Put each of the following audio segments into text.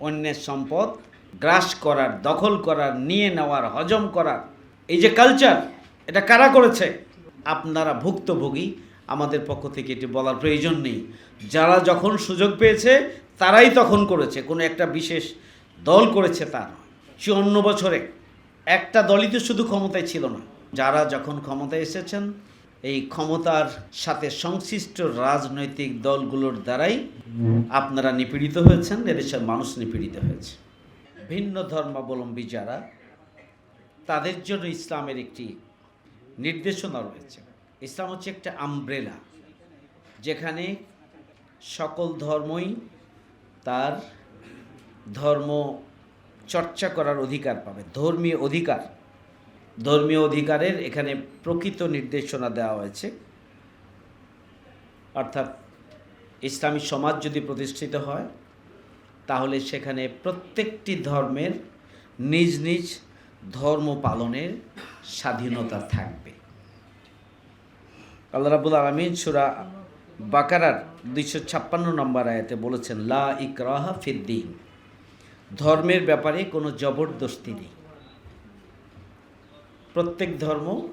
অন্যের সম্পদ গ্রাস করার, দখল করার, নিয়ে নেওয়ার, হজম করার। এই যে কালচার এটা কারা করেছে? আপনারা ভুক্তভোগী, আমাদের পক্ষ থেকে এটি বলার প্রয়োজন নেই। যারা যখন সুযোগ পেয়েছে, তারাই তখন করেছে। কোনো একটা বিশেষ দল করেছে তা নয়। চুয়ান্ন বছরে, একটা দলই তো শুধু ক্ষমতায় ছিল না। যারা যখন ক্ষমতায় এসেছেন এই ক্ষমতার সাথে সংশ্লিষ্ট রাজনৈতিক দলগুলোর দ্বারাই আপনারা নিপীড়িত হয়েছেন, এদেশের মানুষ নিপীড়িত হয়েছে। ভিন্ন ধর্মাবলম্বী যারা, তাদের জন্য ইসলামের একটি নির্দেশনা রয়েছে। ইসলাম হচ্ছে একটা আমব্রেলা যেখানে সকল ধর্মই তার ধর্ম চর্চা করার অধিকার পাবে, ধর্মীয় অধিকার। ধর্মীয় অধিকারের এখানে প্রকৃত নির্দেশনা দেওয়া হয়েছে। অর্থাৎ ইসলামী সমাজ যদি প্রতিষ্ঠিত হয়, তাহলে সেখানে প্রত্যেকটি ধর্মের নিজ নিজ ধর্ম পালনের স্বাধীনতা থাকবে। আল্লাহ রাবুল আলমিন সুরা বাকারার দুইশো ছাপ্পান্ন নম্বর আয়াতে বলেছেন, লা ইকরাহা ফিদ্দিন ধর্মের ব্যাপারে কোনো জবরদস্তি নেই। প্রত্যেক ধর্ম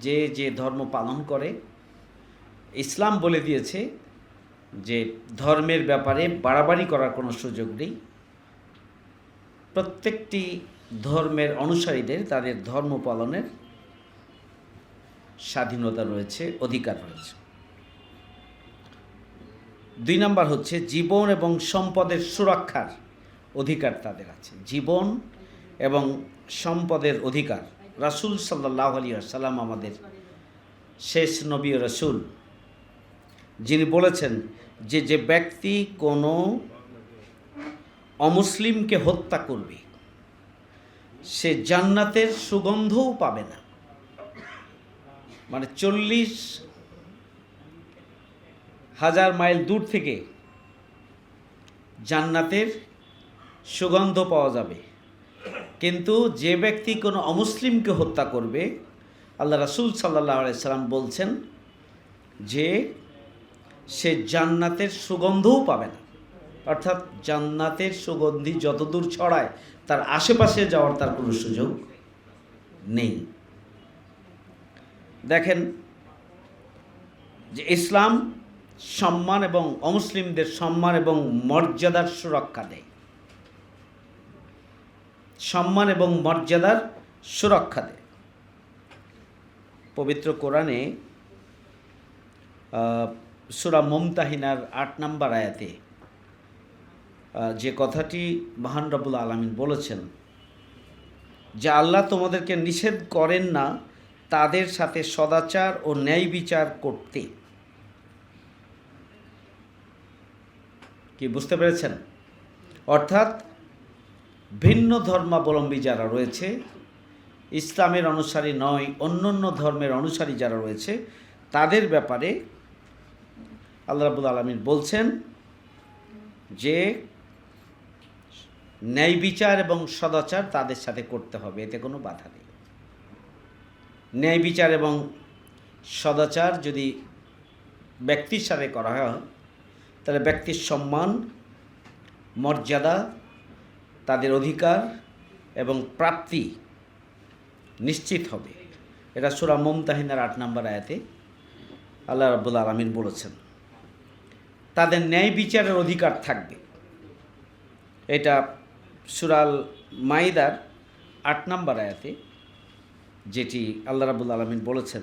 যে যে ধর্ম পালন করে, ইসলাম বলে দিয়েছে যে ধর্মের ব্যাপারে বাড়াবাড়ি করার কোনো সুযোগ নেই। প্রত্যেকটি ধর্মের অনুসারীদের তাদের ধর্ম পালনের স্বাধীনতা রয়েছে, অধিকার রয়েছে। দুই নম্বর হচ্ছে জীবন এবং সম্পদের সুরক্ষার অধিকার তাদের আছে। জীবন এবং সম্পদের অধিকার। রাসুল সাল্লাহ আলী সাল্লাম আমাদের শেষ নবী রসুল, যিনি বলেছেন যে যে ব্যক্তি কোনো অমুসলিমকে হত্যা করবে, সে জান্নাতের সুগন্ধও পাবে না। মানে চল্লিশ হাজার মাইল দূর থেকে জান্নাতের সুগন্ধ পাওয়া যাবে। কিন্তু যে ব্যক্তি কোনো অমুসলিমকে হত্যা করবে, আল্লাহ রাসুল সাল্লাহ সাল্লাম বলছেন যে সে জান্নাতের সুগন্ধও পাবে না। অর্থাৎ জান্নাতের সুগন্ধি যতদূর ছড়ায়, তার আশেপাশে যাওয়ার তার কোনো সুযোগ নেই। দেখেন যে ইসলাম সম্মান এবং অমুসলিমদের সম্মান এবং মর্যাদার সুরক্ষা দেয়। সম্মান এবং মর্যাদার সুরক্ষা দেয়। পবিত্র কোরআনে সুরা মমতাহিনার আট নম্বর আয়াতে যে কথাটি মহান রবুল আলমিন বলেছেন, যে আল্লাহ তোমাদেরকে নিষেধ করেন না, তাদের সাথে সদাচার ও ন্যায় বিচার করতে। কি, বুঝতে পেরেছেন? অর্থাৎ ভিন্ন ধর্মাবলম্বী যারা রয়েছে, ইসলামের অনুসারী নয় অন্য অন্য ধর্মের অনুসারী যারা রয়েছে, তাদের ব্যাপারে আল্লাহ রাবুল আলমিন বলছেন যে ন্যায় বিচার এবং সদাচার তাদের সাথে করতে হবে, এতে কোনো বাধা নেই। ন্যায় বিচার এবং সদাচার যদি ব্যক্তির সাথে করা হয়, তাহলে ব্যক্তির সম্মান, মর্যাদা তাদের অধিকার এবং প্রাপ্তি নিশ্চিত হবে। এটা সুরা মমতাহিনার আট নম্বর আয়াতে আল্লাহ রাবুল আলমিন বলেছেন। তাদের ন্যায় বিচারের অধিকার থাকবে। এটা সুরাল মাইদার আট নম্বর আয়াতে যেটি আল্লাহ রাবুল আলমিন বলেছেন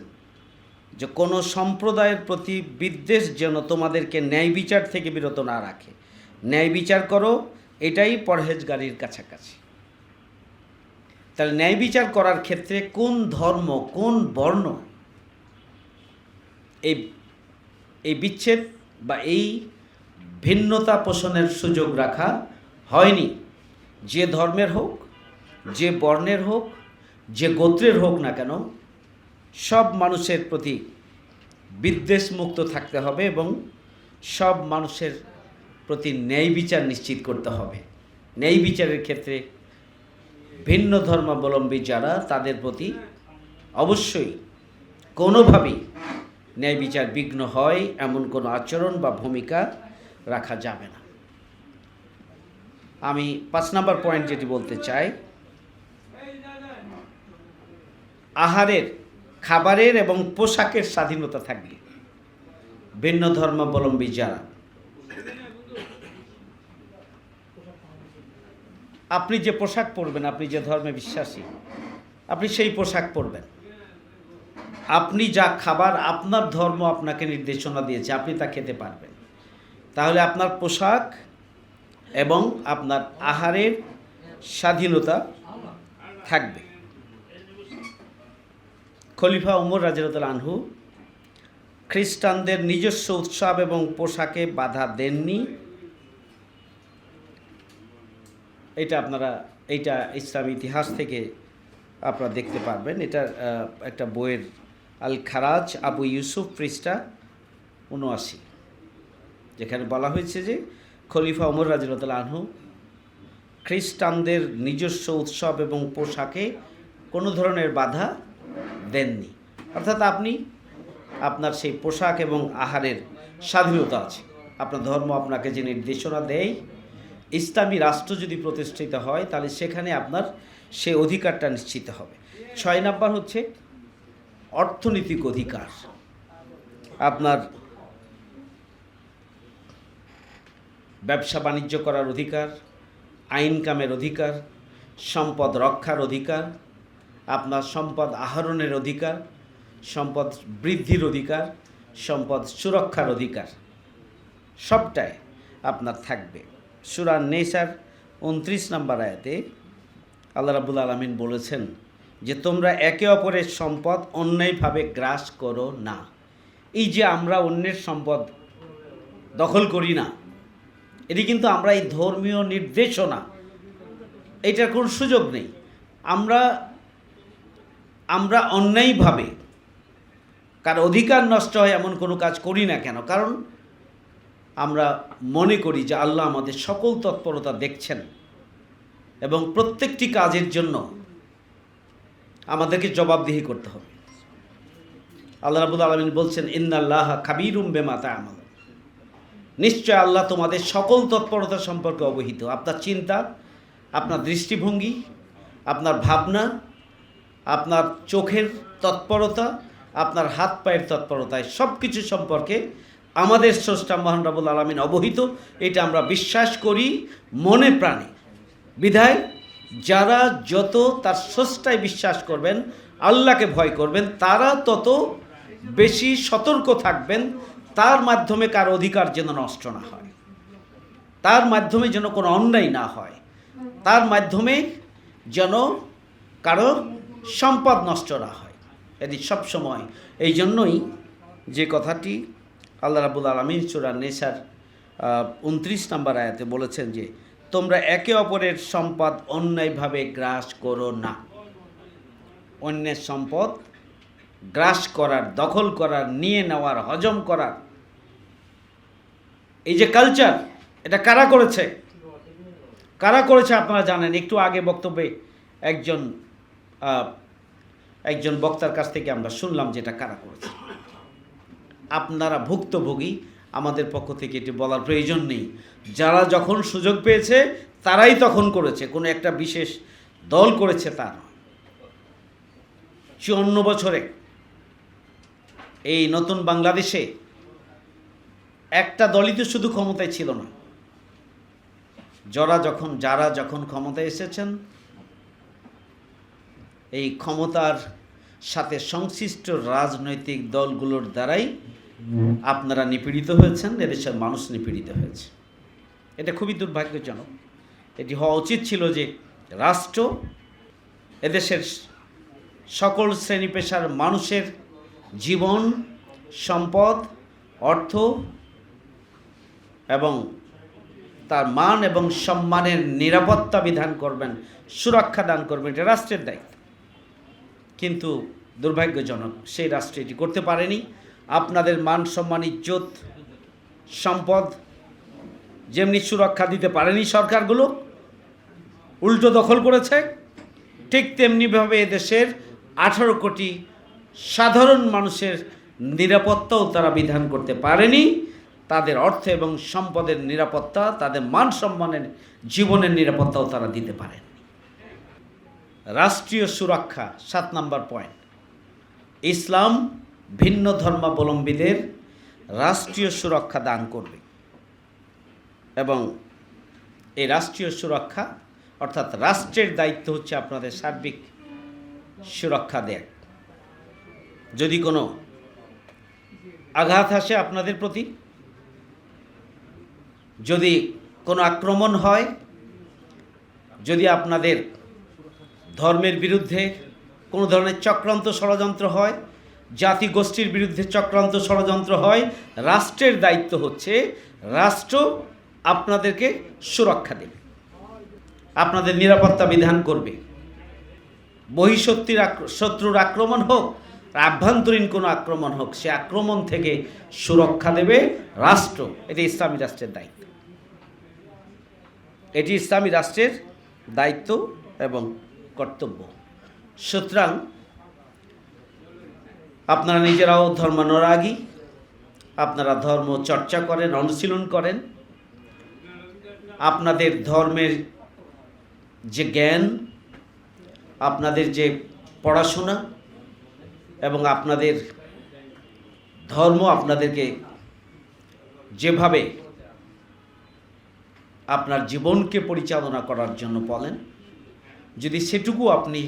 যে, কোনো সম্প্রদায়ের প্রতি বিদ্বেষ যেন তোমাদেরকে ন্যায় বিচার থেকে বিরত না রাখে। ন্যায় বিচার করো এটাই পরহেজগারির কাছাকাছি। তাহলে ন্যায় বিচার করার ক্ষেত্রে কোন ধর্ম, কোন বর্ণ এই এই বিচ্ছেদ বা এই ভিন্নতা পোষণের সুযোগ রাখা হয়নি। যে ধর্মের হোক, যে বর্ণের হোক, যে গোত্রের হোক না কেন, সব মানুষের প্রতি বিদ্বেষ মুক্ত থাকতে হবে এবং সব মানুষের প্রতি ন্যায় বিচার নিশ্চিত করতে হবে। ন্যায় বিচারের ক্ষেত্রে ভিন্ন ধর্মাবলম্বী যারা, তাদের প্রতি অবশ্যই কোনোভাবেই ন্যায় বিচার বিঘ্ন হয়, এমন কোনো আচরণ বা ভূমিকা রাখা যাবে না। আমি পাঁচ নাম্বার পয়েন্ট যেটি বলতে চাই, আহারের, খাবারের এবং পোশাকের স্বাধীনতা থাকবে। ভিন্ন ধর্মাবলম্বী যারা আপনি যে পোশাক পরবেন, আপনি যে ধর্মে বিশ্বাসী, আপনি সেই পোশাক পরবেন। আপনি যা খাবার, আপনার ধর্ম আপনাকে নির্দেশনা দিয়েছে, আপনি তা খেতে পারবেন। তাহলে আপনার পোশাক এবং আপনার আহারের স্বাধীনতা থাকবে। খলিফা উমর রাজিরতুল আনহু খ্রিস্টানদের নিজস্ব উৎসব এবং পোশাকে বাধা দেননি। এটা আপনারা, এইটা ইসলামী ইতিহাস থেকে আপনারা দেখতে পারবেন। এটা একটা বইয়ের আল খারাজ আবু ইউসুফ পৃষ্ঠা উনআশি যেখানে বলা হয়েছে যে খলিফা ওমর রাজিরতুল আনহু খ্রিস্টানদের নিজস্ব উৎসব এবং পোশাকে কোনো ধরনের বাধা দেননি। অর্থাৎ আপনি, আপনার সেই পোশাক এবং আহারের স্বাধীনতা আছে। আপনার ধর্ম আপনাকে যে নির্দেশনা দেয় ইসলামী রাষ্ট্র যদি প্রতিষ্ঠিত হয়, তাহলে সেখানে আপনার সে অধিকারটা নিশ্চিত হবে। ছয় নাম্বার হচ্ছে অর্থনৈতিক অধিকার। আপনার ব্যবসা বাণিজ্য করার অধিকার আইন কামের অধিকার, সম্পদ রক্ষার অধিকার, আপনার সম্পদ আহরণের অধিকার, সম্পদ বৃদ্ধির অধিকার, সম্পদ সুরক্ষার অধিকার, সবটাই আপনার থাকবে। সুরান নেশার উনত্রিশ নম্বর আয়াতে আল্লাহ রাবুল আলমিন বলেছেন যে, তোমরা একে অপরের সম্পদ অন্যায়ভাবে গ্রাস করো না। এই যে আমরা অন্যের সম্পদ দখল করি না, এটি কিন্তু আমরা এই ধর্মীয় নির্দেশনা, এটার কোনো সুযোগ নেই। আমরা আমরা অন্যায়ভাবে কার অধিকার নষ্ট হয় এমন কোনো কাজ করি না কেন? কারণ আমরা মনে করি যে আল্লাহ আমাদের সকল তৎপরতা দেখছেন এবং প্রত্যেকটি কাজের জন্য আমাদেরকে জবাবদিহি করতে হবে। আল্লাহ রাবুল আলমিন বলছেন, ইন্নাল্লাহ খাবিরুম বেমাতা আমল নিশ্চয় আল্লাহ তোমাদের সকল তৎপরতা সম্পর্কে অবহিত। আপনার চিন্তা, আপনার দৃষ্টিভঙ্গি, আপনার ভাবনা, আপনার চোখের তৎপরতা, আপনার হাত পায়ের তৎপরতায় সব কিছু সম্পর্কে আমাদের স্রষ্টা মহান রাবুল আলমিন অবহিত, এটা আমরা বিশ্বাস করি, মনে প্রাণে। বিধায়, যারা যত তার স্রষ্টায় বিশ্বাস করবেন, আল্লাহকে ভয় করবেন, তারা তত বেশি সতর্ক থাকবেন, তার মাধ্যমে কার অধিকার যেন নষ্ট না হয়। তার মাধ্যমে যেন কোনো অন্যায় না হয়। তার মাধ্যমে যেন কারও সম্পদ নষ্ট না হয়। এটি সবসময় এই জন্যই যে কথাটি আল্লাহ রাবুল আলমিন চূড়া নেশার উনত্রিশ নম্বর আয়াতে বলেছেন যে, তোমরা একে অপরের সম্পদ অন্যায়ভাবে গ্রাস করো না। অন্যের সম্পদ গ্রাস করার, দখল করার, নিয়ে নেওয়ার, হজম করার। এই যে কালচার এটা কারা করেছে? কারা করেছে আপনারা জানেন? একটু আগে বক্তব্যে একজন একজন বক্তার কাছ থেকে আমরা শুনলাম যেটা কারা করেছে। আপনারা ভুক্তভোগী, আমাদের পক্ষ থেকে এটি বলার প্রয়োজন নেই। যারা যখন সুযোগ পেয়েছে, তারাই তখন করেছে। কোনো একটা বিশেষ দল করেছে তা নয়। চুয়ান্ন বছরে এই নতুন বাংলাদেশে একটা দলই তো শুধু ক্ষমতায় ছিল না। যারা যখন যারা যখন ক্ষমতায় এসেছেন, এই ক্ষমতার সাথে সংশ্লিষ্ট রাজনৈতিক দলগুলোর দ্বারাই আপনারা নিপীড়িত হয়েছেন, এদেশের মানুষ নিপীড়িত হয়েছে। এটা খুবই দুর্ভাগ্যজনক। এটি হওয়া উচিত ছিল যে রাষ্ট্র এদেশের সকল শ্রেণি পেশার মানুষের জীবন, সম্পদ, অর্থ এবং তার মান এবং সম্মানের নিরাপত্তা বিধান করবেন, সুরক্ষা দান করবেন, এটা রাষ্ট্রের দায়িত্ব। কিন্তু দুর্ভাগ্যজনক, সেই রাষ্ট্র এটি করতে পারেনি। আপনাদের মান সম্মান, ইজ্জত, সম্পদ যেমনি সুরক্ষা দিতে পারেনি সরকারগুলো, উল্টো দখল করেছে, ঠিক তেমনিভাবে এদেশের আঠারো কোটি সাধারণ মানুষের নিরাপত্তাও তারা বিধান করতে পারেনি। তাদের অর্থ এবং সম্পদের নিরাপত্তা, তাদের মান সম্মানের, জীবনের নিরাপত্তাও তারা দিতে পারেন। রাষ্ট্রীয় সুরক্ষা, সাত নম্বর পয়েন্ট। ইসলাম ভিন্ন ধর্মাবলম্বীদের রাষ্ট্রীয় সুরক্ষা দান করবে। এবং এই রাষ্ট্রীয় সুরক্ষা, অর্থাৎ রাষ্ট্রের দায়িত্ব হচ্ছে আপনাদের সার্বিক সুরক্ষা দেয়। যদি কোনো আঘাত আসে আপনাদের প্রতি, যদি কোনো আক্রমণ হয়, যদি আপনাদের ধর্মের বিরুদ্ধে কোনো ধরনের চক্রান্ত ষড়যন্ত্র হয় জাতি গোষ্ঠীর বিরুদ্ধে চক্রান্ত ষড়যন্ত্র হয়, রাষ্ট্রের দায়িত্ব হচ্ছে রাষ্ট্র আপনাদেরকে সুরক্ষা দেবে, আপনাদের নিরাপত্তা বিধান করবে। বহিঃশক্তির শত্রুর আক্রমণ হোক, আভ্যন্তরীণ কোনো আক্রমণ হোক, সে আক্রমণ থেকে সুরক্ষা দেবে রাষ্ট্র। এটি ইসলামী রাষ্ট্রের দায়িত্ব। এটি ইসলামী রাষ্ট্রের দায়িত্ব এবং কর্তব্য। সুতরাং আপনারা নিজেরাও ধর্মানুরাগী, আপনারা ধর্ম চর্চা করেন, অনুশীলন করেন। আপনাদের ধর্মের যে জ্ঞান, আপনাদের যে পড়াশোনা এবং আপনাদের ধর্ম আপনাদেরকে যেভাবে আপনার জীবনকে পরিচালনা করার জন্য বলেন, যদি সেটুকু আপনি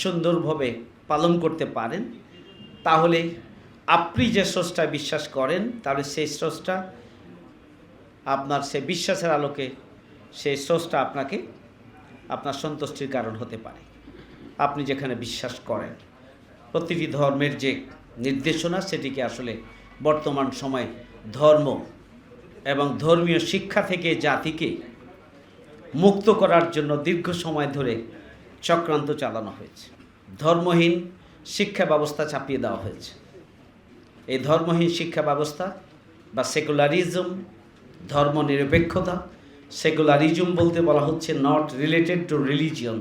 সুন্দরভাবে পালন করতে পারেন তাহলে আপনি যে স্রষ্টায় বিশ্বাস করেন, তাহলে সেই স্রষ্টা আপনার সে বিশ্বাসের আলোকে সেই স্রষ্টা আপনাকে, আপনার সন্তুষ্টির কারণ হতে পারে। আপনি যেখানে বিশ্বাস করেন। প্রতিটি ধর্মের যে নির্দেশনা, সেটিকে আসলে বর্তমান সময়ে ধর্ম এবং ধর্মীয় শিক্ষা থেকে জাতিকে মুক্ত করার জন্য দীর্ঘ সময় ধরে চক্রান্ত চালানো হয়েছে। ধর্মহীন শিক্ষা ব্যবস্থা চাপিয়ে দেওয়া হয়েছে। এই ধর্মহীন শিক্ষা ব্যবস্থা বা সেকুলারিজম ধর্ম নিরপেক্ষতা সেকুলারিজম বলতে বলা হচ্ছে নট রিলেটেড টু রিলিজিয়ন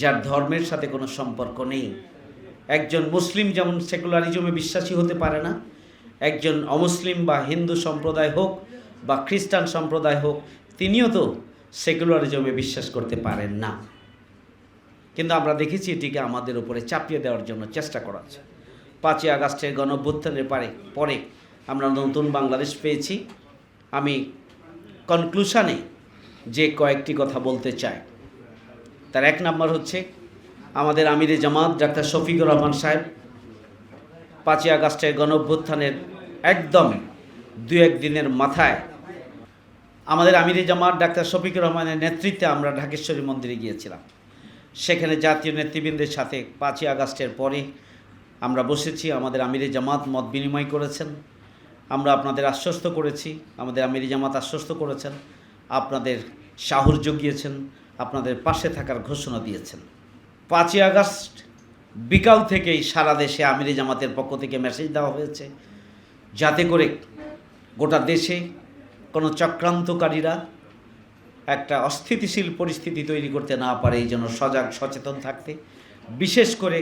যার ধর্মের সাথে কোনো সম্পর্ক নেই। একজন মুসলিম যেমন সেকুলারিজমে বিশ্বাসী হতে পারে না, একজন অমুসলিম বা হিন্দু সম্প্রদায় হোক বা খ্রিস্টান সম্প্রদায় হোক, তিনিও তো সেকুলারিজমে বিশ্বাস করতে পারেন না। কিন্তু আমরা দেখেছি এটিকে আমাদের উপরে চাপিয়ে দেওয়ার জন্য চেষ্টা করা হচ্ছে। পাঁচই আগস্টের গণঅভ্যুত্থানের পারে, পরে আমরা নতুন বাংলাদেশ পেয়েছি। আমি কনক্লুশনে যে কয়েকটি কথা বলতে চাই। তার এক নাম্বার হচ্ছে আমাদের আমিরে জামাত, ডাক্তার শফিকুর রহমান সাহেব, পাঁচই আগস্টের গণভ্যুত্থানের একদম দু এক দিনের মাথায় আমাদের আমিরে জামাত, ডাক্তার শফিকুর রহমানের নেতৃত্বে আমরা ঢাকেশ্বরী মন্দিরে গিয়েছিলাম। সেখানে জাতীয় নেতৃবৃন্দের সাথে পাঁচই আগস্টের পরে আমরা বসেছি, আমাদের আমিরে জামাত মত বিনিময় করেছেন। আমরা আপনাদের আশ্বস্ত করেছি, আমাদের আমিরি জামাত আশ্বস্ত করেছেন, আপনাদের সাহর জগিয়েছেন, আপনাদের পাশে থাকার ঘোষণা দিয়েছেন। পাঁচই আগস্ট বিকাল থেকেই সারা দেশে আমিরি জামাতের পক্ষ থেকে মেসেজ দেওয়া হয়েছে, যাতে করে গোটা দেশে কোনো চক্রান্তকারীরা একটা অস্থিতিশীল পরিস্থিতি তৈরি করতে না পারে এই জন্য সজাগ, সচেতন থাকতে। বিশেষ করে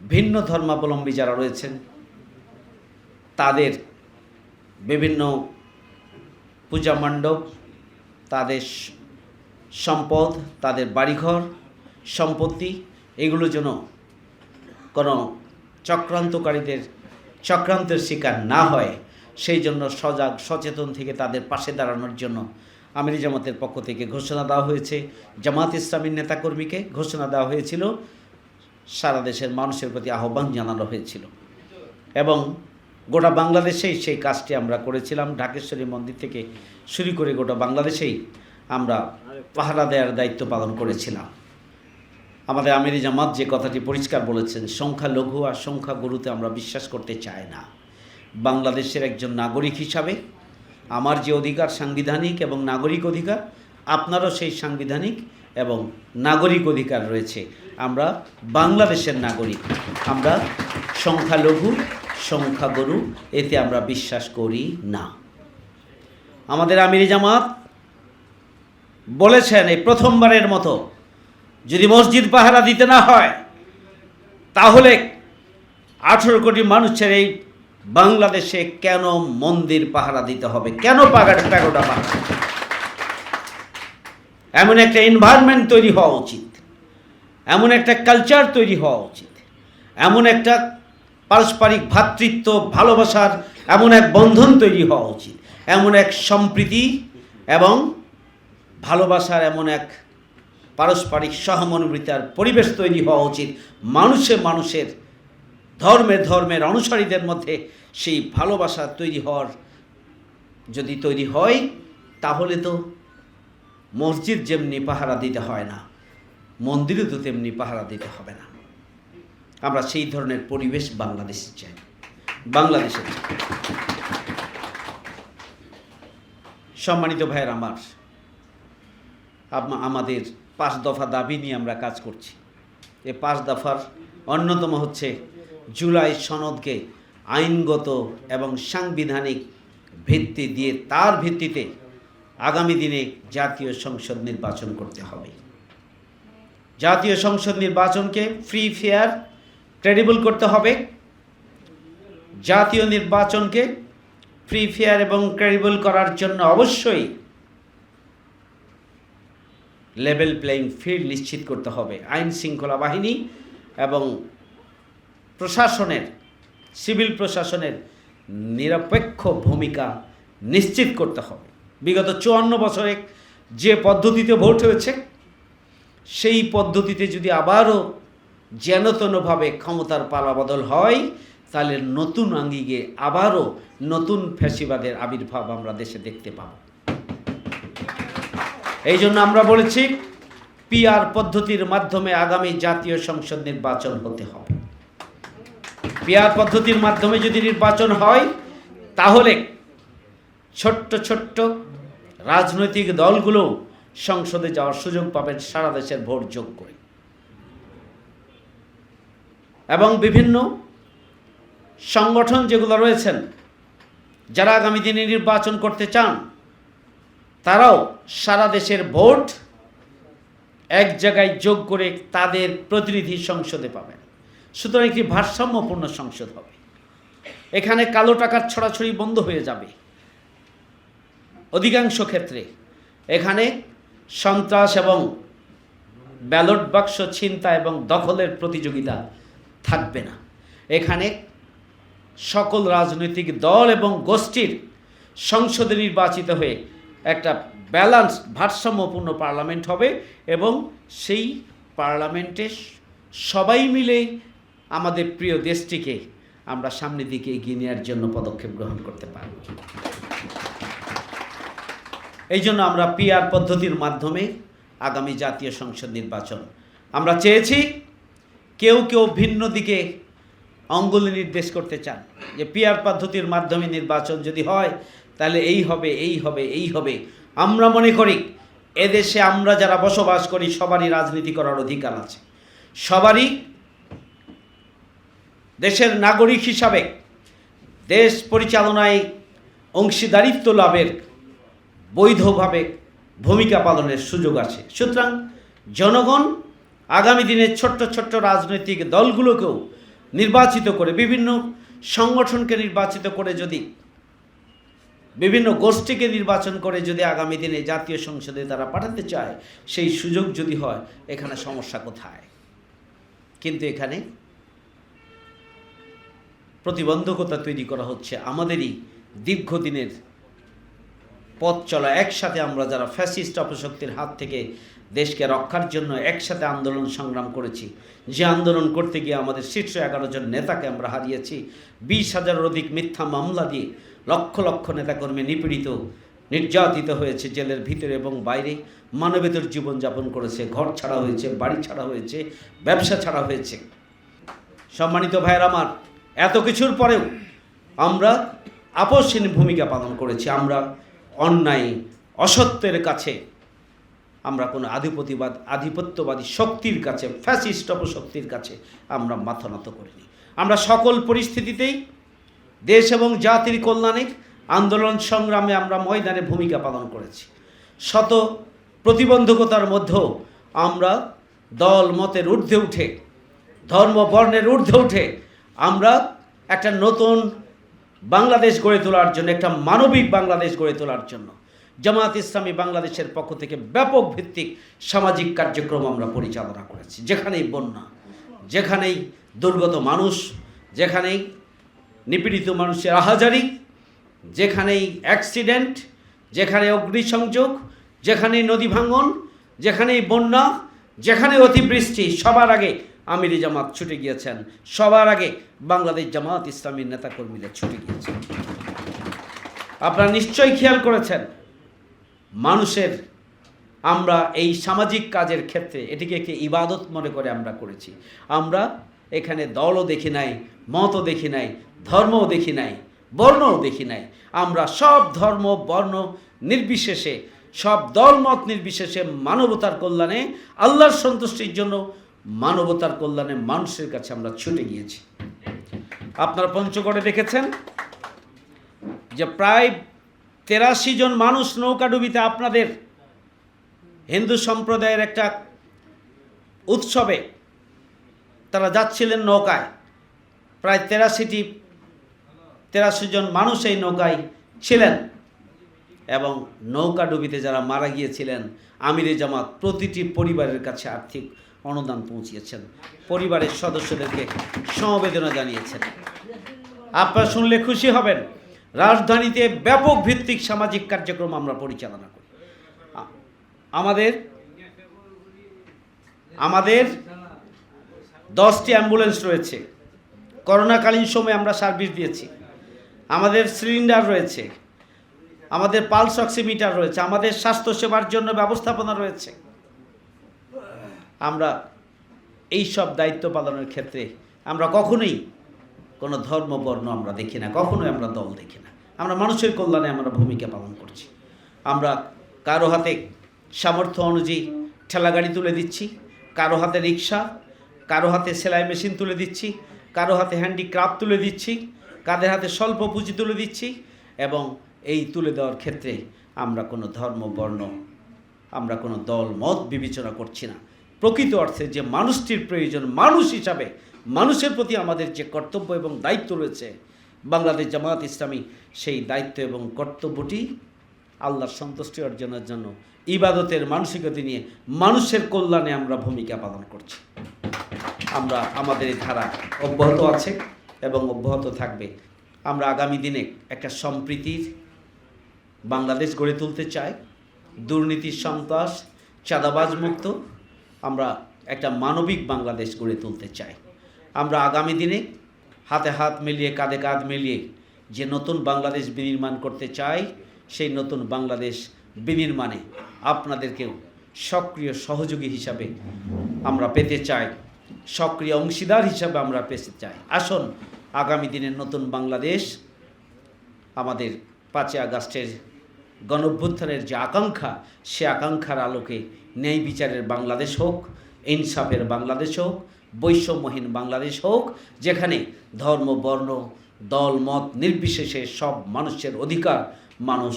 ভিন্ন ধর্মাবলম্বী যারা রয়েছেন, তাদের বিভিন্ন পূজা মণ্ডপ, তাদের সম্পদ, তাদের বাড়িঘর, সম্পত্তি, এগুলো যেন কোনো চক্রান্তকারীদের, চক্রান্তের শিকার না হয়, সেই জন্য সজাগ, সচেতন থেকে তাদের পাশে দাঁড়ানোর জন্য আমিরি জামাতের পক্ষ থেকে ঘোষণা দেওয়া হয়েছে। জামাত ইসলামীর নেতাকর্মীকে ঘোষণা দেওয়া হয়েছিল। সারা দেশের মানুষের প্রতি আহ্বান জানানো হয়েছিল। এবং গোটা বাংলাদেশেই সেই কাজটি আমরা করেছিলাম। ঢাকেশ্বরী মন্দির থেকে শুরু করে গোটা বাংলাদেশেই আমরা পাহারা দেওয়ার দায়িত্ব পালন করেছিলাম। আমাদের আমিরি জামাত যে কথাটি পরিষ্কার বলেছেন, সংখ্যা লঘু আর সংখ্যা গুরুতে আমরা বিশ্বাস করতে চাই না। বাংলাদেশের একজন নাগরিক হিসাবে আমার যে অধিকার সাংবিধানিক এবং নাগরিক অধিকার, আপনারও সেই সাংবিধানিক এবং নাগরিক অধিকার রয়েছে। আমরা বাংলাদেশের নাগরিক। আমরা সংখ্যালঘু, সংখ্যাগরু, এতে আমরা বিশ্বাস করি না। আমাদের আমিরি জামাত বলেছেন এই প্রথমবারের মতো, যদি মসজিদ পাহারা দিতে না হয়, তাহলে আঠেরো কোটি মানুষের এই বাংলাদেশে কেন মন্দির পাহারা দিতে হবে? কেন পাগাটা প্যাগোডা পাহারা? এমন একটা এনভায়রনমেন্ট তৈরি হওয়া উচিত। এমন একটা কালচার তৈরি হওয়া উচিত। এমন একটা পারস্পরিক ভ্রাতৃত্ব ভালোবাসার এমন এক বন্ধন তৈরি হওয়া উচিত। এমন এক সম্প্রীতি এবং ভালোবাসার এমন এক পারস্পরিক সহমনোবৃতার পরিবেশ তৈরি হওয়া উচিত। মানুষে মানুষের ধর্মের ধর্মের অনুসারীদের মধ্যে সেই ভালোবাসা তৈরি হওয়ার যদি তৈরি হয়, তাহলে তো মসজিদ যেমনি পাহারা দিতে হয় না মন্দিরে তো তেমনি পাহারা দিতে হবে না আমরা সেই ধরনের পরিবেশ বাংলাদেশে চাই বাংলাদেশে চাই। সম্মানিত ভাইয়ের আমার আমাদের পাঁচ দফা দাবি নিয়ে আমরা কাজ করছি এ পাঁচ দফার অন্যতম হচ্ছে জুলাই সনদকে আইনগত এবং সাংবিধানিক ভিত্তি দিয়ে তার ভিত্তিতে আগামী দিনে জাতীয় সংসদ নির্বাচন করতে হবে। জাতীয় সংসদ নির্বাচনকে ফ্রি ফেয়ার ক্রেডিবল করতে হবে। জাতীয় নির্বাচনকে ফ্রি ফেয়ার এবং ক্রেডিবল করার জন্য অবশ্যই লেভেল প্লেইং ফিল্ড নিশ্চিত করতে হবে। আইন শৃঙ্খলা বাহিনী এবং প্রশাসনের, সিভিল প্রশাসনের নিরপেক্ষ ভূমিকা নিশ্চিত করতে হবে। বিগত চুয়ান্ন বছরে যে পদ্ধতিতে ভোট হয়েছে, সেই পদ্ধতিতে যদি আবারও যেনতনভাবে ক্ষমতার পালাবদল হয়, তাহলে নতুন আঙ্গিকে আবারও নতুন ফ্যাসিবাদের আবির্ভাব আমরা দেশে দেখতে পাব। এই জন্য আমরা বলেছি, পিআর পদ্ধতির মাধ্যমে আগামী জাতীয় সংসদ নির্বাচন হতে হবে। পিআর পদ্ধতির মাধ্যমে যদি নির্বাচন হয়, তাহলে ছোট্ট ছোট্ট রাজনৈতিক দলগুলো সংসদে যাওয়ার সুযোগ পাবেন, সারা দেশের ভোট যোগ করে। এবং বিভিন্ন সংগঠন যেগুলো রয়েছেন, যারা আগামী দিনে নির্বাচন করতে চান, তারাও সারা দেশের ভোট এক জায়গায় যোগ করে তাদের প্রতিনিধি সংসদে পাবেন। সুতরাং একটি ভারসাম্যপূর্ণ সংসদ হবে। এখানে কালো টাকার ছড়াছড়ি বন্ধ হয়ে যাবে। অধিকাংশ ক্ষেত্রে এখানে সন্ত্রাস এবং ব্যালট বাক্স ছিনতা এবং দখলের প্রতিযোগিতা থাকবে না। এখানে সকল রাজনৈতিক দল এবং গোষ্ঠীর সংসদে নির্বাচিত হয়ে একটা ব্যালান্স ভারসাম্যপূর্ণ পার্লামেন্ট হবে এবং সেই পার্লামেন্টে সবাই মিলে আমাদের প্রিয় দেশটিকে আমরা সামনের দিকে এগিয়ে নেওয়ার জন্য পদক্ষেপ গ্রহণ করতে পারব। এই জন্য আমরা পিআর পদ্ধতির মাধ্যমে আগামী জাতীয় সংসদ নির্বাচন আমরা চেয়েছি কেউ কেউ ভিন্ন দিকে অঙ্গুলি নির্দেশ করতে চান যে পিআর পদ্ধতির মাধ্যমে নির্বাচন যদি হয় তাহলে এই হবে এই হবে এই হবে। আমরা মনে করি এদেশে আমরা যারা বসবাস করি সবারই রাজনীতি করার অধিকার আছে। সবারই দেশের নাগরিক হিসাবে দেশ পরিচালনায় অংশীদারিত্ব লাভের বৈধভাবে ভূমিকা পালনের সুযোগ আছে। সুতরাং জনগণ আগামী দিনে ছোট্ট ছোট্ট রাজনৈতিক দলগুলোকেও নির্বাচিত করে, বিভিন্ন সংগঠনকে নির্বাচিত করে যদি, বিভিন্ন গোষ্ঠীকে নির্বাচন করে যদি আগামী দিনে জাতীয় সংসদে তারা পাঠাতে চায়, সেই সুযোগ যদি হয়, এখানে সমস্যা কোথায়? কিন্তু এখানে প্রতিবন্ধকতা তৈরি করা হচ্ছে আমাদেরই দীর্ঘদিনের পথ চলা। একসাথে আমরা যারা ফ্যাসিস্ট অপশক্তির হাত থেকে দেশকে রক্ষার জন্য একসাথে আন্দোলন সংগ্রাম করেছি, যে আন্দোলন করতে গিয়ে আমাদের শীর্ষ এগারো জন নেতাকে আমরা হারিয়েছি, বিশ হাজারের অধিক মিথ্যা মামলা দিয়ে লক্ষ লক্ষ নেতাকর্মী নিপীড়িত, নির্যাতিত হয়েছে জেলের ভিতরে এবং বাইরে, মানবেতর জীবনযাপন করেছে, ঘর ছাড়া হয়েছে, বাড়ি ছাড়া হয়েছে, ব্যবসা ছাড়া হয়েছে। সম্মানিত ভাইয়ের আমার এত কিছুর পরেও আমরা আপসহীন ভূমিকা পালন করেছি। আমরা অন্যায়, অসত্যের কাছে আমরা কোনো আধিপতিবাদ, আধিপত্যবাদী শক্তির কাছে ফ্যাসিস্ট অপশক্তির কাছে আমরা মাথা নত করিনি। আমরা সকল পরিস্থিতিতেই দেশ এবং জাতির কল্যাণে আন্দোলন সংগ্রামে আমরা ময়দানে ভূমিকা পালন করেছি। শত প্রতিবন্ধকতার মধ্যেও আমরা দল মতের ঊর্ধ্বে উঠে, ধর্ম বর্ণের ঊর্ধ্বে উঠে আমরা একটা নতুন বাংলাদেশ গড়ে তোলার জন্য, একটা মানবিক বাংলাদেশ গড়ে তোলার জন্য, জামায়াত ইসলামী বাংলাদেশের পক্ষ থেকে ব্যাপক ভিত্তিক সামাজিক কার্যক্রম আমরা পরিচালনা করেছি। যেখানেই বন্যা, যেখানেই দুর্গত মানুষ, যেখানেই নিপীড়িত মানুষের আহাজারি, যেখানেই অ্যাক্সিডেন্ট, যেখানে অগ্নিসংযোগ, যেখানেই নদী ভাঙন, যেখানেই বন্যা, যেখানে অতিবৃষ্টি, সবার আগে আমিরি জামাত ছুটে গিয়েছেন। সবার আগে বাংলাদেশ জামাত ইসলামীর নেতাকর্মীরা ছুটে গিয়েছেন। আপনারা নিশ্চয়ই খেয়াল করেছেন, মানুষের আমরা এই সামাজিক কাজের ক্ষেত্রে এটিকে একটি ইবাদত মনে করে আমরা করেছি। আমরা এখানে দলও দেখি নাই, মতও দেখি নাই, ধর্মও দেখি নাই, বর্ণও দেখি নাই। আমরা সব ধর্ম, বর্ণ নির্বিশেষে, সব দল মত নির্বিশেষে মানবতার কল্যাণে আল্লাহর সন্তুষ্টির জন্য মানবতার কল্যাণে মানুষের কাছে আমরা ছুটে গিয়েছি। আপনারা পঞ্চগড়ে দেখেছেন যে প্রায় তেরাশি জন মানুষ নৌকাডুবিতে আপনাদের হিন্দু সম্প্রদায়ের একটা উৎসবে তারা যাচ্ছিলেন নৌকায়। প্রায় তেরাশিটি, তেরাশি জন মানুষ এই নৌকায় ছিলেন এবং নৌকা ডুবিতে যারা মারা গিয়েছিলেন, আমিরে জামাত প্রতিটি পরিবারের কাছে আর্থিক অনুদান পৌঁছিয়েছেন। পরিবারের সদস্যদেরকে সমবেদনা জানিয়েছেন। আপনারা শুনলে খুশি হবেন, রাজধানীতে ব্যাপক ভিত্তিক সামাজিক কার্যক্রম আমরা পরিচালনা করি। আমাদের আমাদের দশটি অ্যাম্বুলেন্স রয়েছে। করোনাকালীন সময়ে আমরা সার্ভিস দিয়েছি। আমাদের সিলিন্ডার রয়েছে। আমাদের পালস অক্সিমিটার রয়েছে। আমাদের স্বাস্থ্যসেবার জন্য ব্যবস্থাপনা রয়েছে। আমরা এই সব দায়িত্ব পালনের ক্ষেত্রে আমরা কখনোই কোনো ধর্ম বর্ণ আমরা দেখি না, কখনোই আমরা দল দেখি না। আমরা মানুষের কল্যাণে আমরা ভূমিকা পালন করছি। আমরা কারও হাতে সামর্থ্য অনুযায়ী ঠেলাগাড়ি তুলে দিচ্ছি, কারও হাতে রিক্সা, কারও হাতে সেলাই মেশিন তুলে দিচ্ছি, কারও হাতে হ্যান্ডিক্রাফট তুলে দিচ্ছি, কাদের হাতে স্বল্প পুঁজি তুলে দিচ্ছি এবং এই তুলে দেওয়ার ক্ষেত্রে আমরা কোনো ধর্ম বর্ণ আমরা কোনো দল, মত বিবেচনা করছি না। প্রকৃত অর্থে যে মানুষটির প্রয়োজন, মানুষ হিসাবে মানুষের প্রতি আমাদের যে কর্তব্য এবং দায়িত্ব রয়েছে, বাংলাদেশ জামাত ইসলামী সেই দায়িত্ব এবং কর্তব্যটি আল্লাহর সন্তুষ্টি অর্জনের জন্য, ইবাদতের মানসিকতা নিয়ে মানুষের কল্যাণে আমরা ভূমিকা পালন করছি। আমরা আমাদের এই ধারা অব্যাহত আছে এবং অব্যাহত থাকবে। আমরা আগামী দিনে একটা সম্প্রীতির বাংলাদেশ গড়ে তুলতে চাই। দুর্নীতি, সন্ত্রাস চাঁদাবাজ মুক্ত আমরা একটা মানবিক বাংলাদেশ গড়ে তুলতে চাই। আমরা আগামী দিনে হাতে হাত মিলিয়ে, কাঁধে কাঁধ মিলিয়ে যে নতুন বাংলাদেশ বিনির্মাণ করতে চাই, সেই নতুন বাংলাদেশ বিনির্মাণে আপনাদেরকেও সক্রিয় সহযোগী হিসাবে আমরা পেতে চাই, সক্রিয় অংশীদার হিসাবে আমরা পেতে চাই। আসুন, আগামী দিনের নতুন বাংলাদেশ আমাদের পাঁচই আগস্টের গণভ্যুত্থানের যে আকাঙ্ক্ষা, সে আকাঙ্ক্ষার আলোকে ন্যায় বিচারের বাংলাদেশ হোক, ইনসাফের বাংলাদেশ হোক, বৈষম্যহীন বাংলাদেশ হোক, যেখানে ধর্ম, বর্ণ, দল, মত নির্বিশেষে সব মানুষের অধিকার মানুষ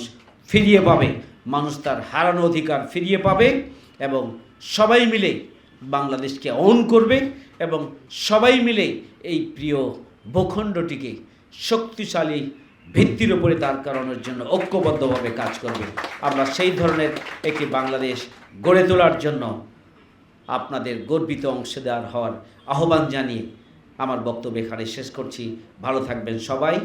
ফিরিয়ে পাবে, মানুষ তার হারানো অধিকার ফিরিয়ে পাবে এবং সবাই মিলে বাংলাদেশকে অন করবে এবং সবাই মিলে এই প্রিয় ভূখণ্ডটিকে শক্তিশালী ভিত্তির উপরে দাঁড় করানোর জন্য ঐক্যবদ্ধভাবে কাজ করবে। আমরা সেই ধরনের একটি বাংলাদেশ গড়ে তোলার জন্য আপনাদের গর্বিত অংশীদার হওয়ার আহ্বান জানিয়ে আমার বক্তব্য এখানে শেষ করছি। ভালো থাকবেন সবাই।